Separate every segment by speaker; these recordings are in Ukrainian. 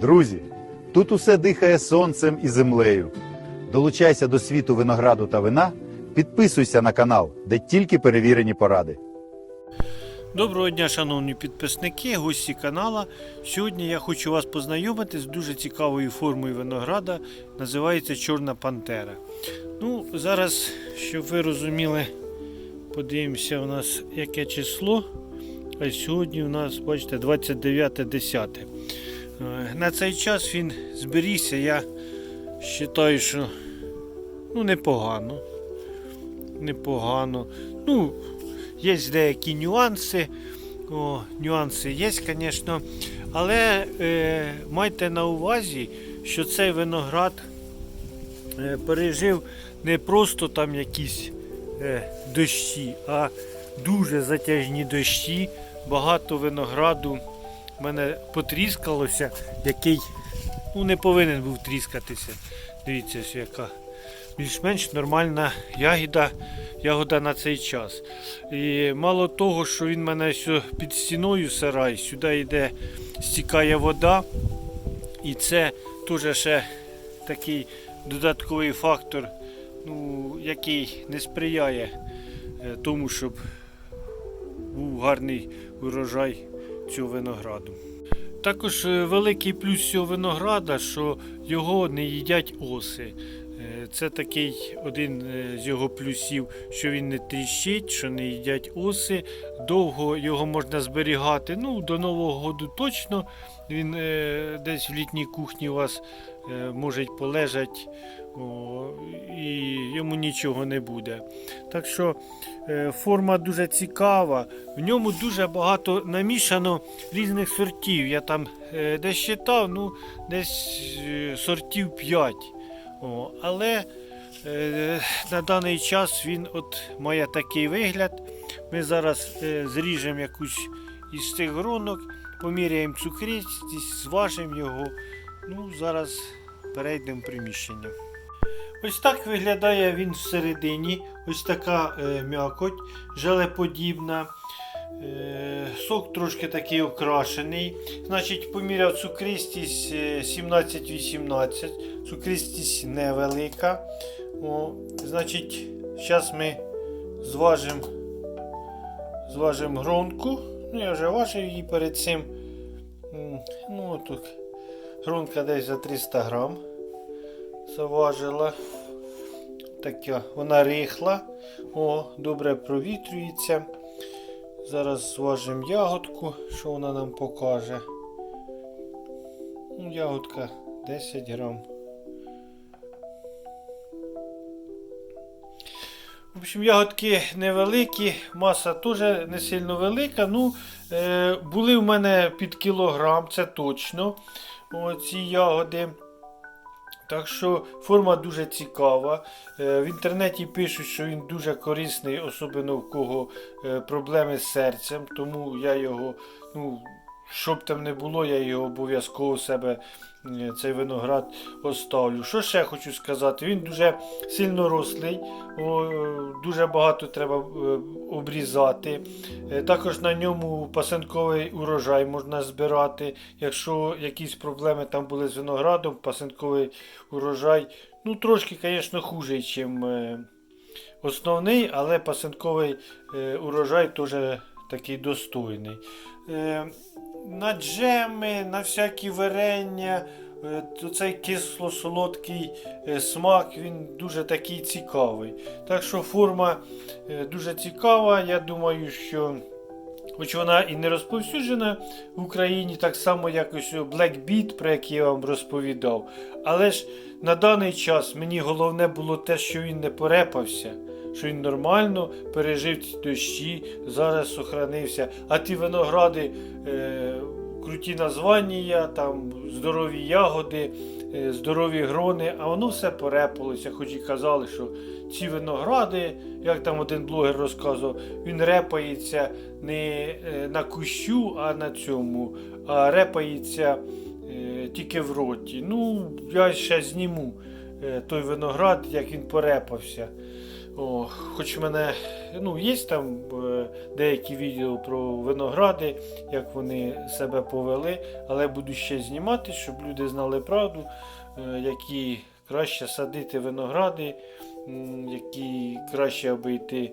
Speaker 1: Друзі, тут усе дихає сонцем і землею. Долучайся до світу винограду та вина, підписуйся на канал, де тільки перевірені поради.
Speaker 2: Доброго дня, шановні підписники, гості канала. Сьогодні я хочу вас познайомити з дуже цікавою формою винограда. Називається Чорна Пантера. Ну, зараз, щоб ви розуміли, подивимося у нас яке число. А сьогодні у нас, бачите, 29.10. Е, На цей час він зберігся. Я вважаю, що ну, непогано. Непогано. Ну, Є деякі нюанси. О, нюанси є, звісно. Але е, майте на увазі, що цей виноград е, пережив не просто там якісь е, дощі, а дуже затяжні дощі. Багато винограду в мене потріскалося, який ну, не повинен був тріскатися. Дивіться, ось яка більш-менш нормальна ягода, ягода на цей час. І мало того, що він мене під стіною сарай, сюди йде, стікає вода. І це теж ще такий додатковий фактор, ну, який не сприяє е, тому, щоб був гарний урожай цього винограду. Також е, великий плюс цього винограда, що його не їдять оси. Е, Це такий один е, з його плюсів, що він не тріщить, що не їдять оси. Довго його можна зберігати. Ну, до Нового року точно. Він десь в літній кухні у вас може і йому нічого не буде. Так що е, форма дуже цікава. В ньому дуже багато намішано різних сортів. Я там е, десь читав, ну, десь е, сортів 5. О, але на даний час він от має такий вигляд. Ми зараз зріжемо якусь із цих гронок, поміряємо цукристість, зважимо його. Ну, зараз перейдемо в приміщення. Ось так виглядає він всередині. Ось така е, м'якоть, желеподібна. Е, сок трошки такий окрашений. Значить, поміряв цукристість е, 17-18. Цукристість невелика. О, значить, зараз ми зважимо зважимо гронку. Ну, я вже важив її перед цим. Ну, тут гронка десь за 300 грам. Заважила. Така, вона рихла. О, добре провітрюється. Зараз зважимо ягодку, що вона нам покаже. Ну, ягодка 10 грам. В общем, ягодки невеликі, маса теж не сильно велика. Ну, е, були в мене під кілограм, це точно. О, ці ягоди. Так що форма дуже цікава. Е, В інтернеті пишуть, що він дуже корисний, особливо в кого е, проблеми з серцем. Тому я його, ну, щоб там не було, я його обов'язково себе е, цей виноград оставлю. Що ще хочу сказати? Він дуже сильно рослий, е, дуже багато треба е, обрізати. Е, Також на ньому пасинковий урожай можна збирати. Якщо якісь проблеми там були з виноградом, пасинковий урожай, ну трошки, звісно, хуже, ніж основний, але пасинковий е, урожай теж такий достойний. На джеми, на всякі варення, е, цей кисло-солодкий е, смак, він дуже такий цікавий. Так що форма е, дуже цікава. Я думаю, що. Хоч вона і не розповсюджена в Україні, так само як ось Black Beat, про який я вам розповідав. Але ж на даний час мені головне було те, що він не порепався, що він нормально пережив ці дощі, зараз сохранився. А ті виногради, е, круті названня, там здорові ягоди, е, здорові грони, а воно все порепалося, хоч і казали, що ці виногради, як там один блогер розказував, він репається не е, на кущу, а на цьому, а репається е, тільки в роті. Ну, я ще зніму е, той виноград, як він порепався. О, хоч в мене ну, є там е, деякі відео про виногради, як вони себе повели, але буду ще знімати, щоб люди знали правду, е, які краще садити виногради, які краще обійти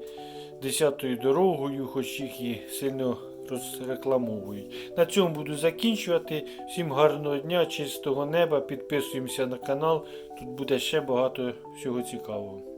Speaker 2: десятою дорогою, хоч їх і сильно розрекламовують. На цьому буду закінчувати. Всім гарного дня, чистого неба. Підписуємося на канал. Тут буде ще багато всього цікавого.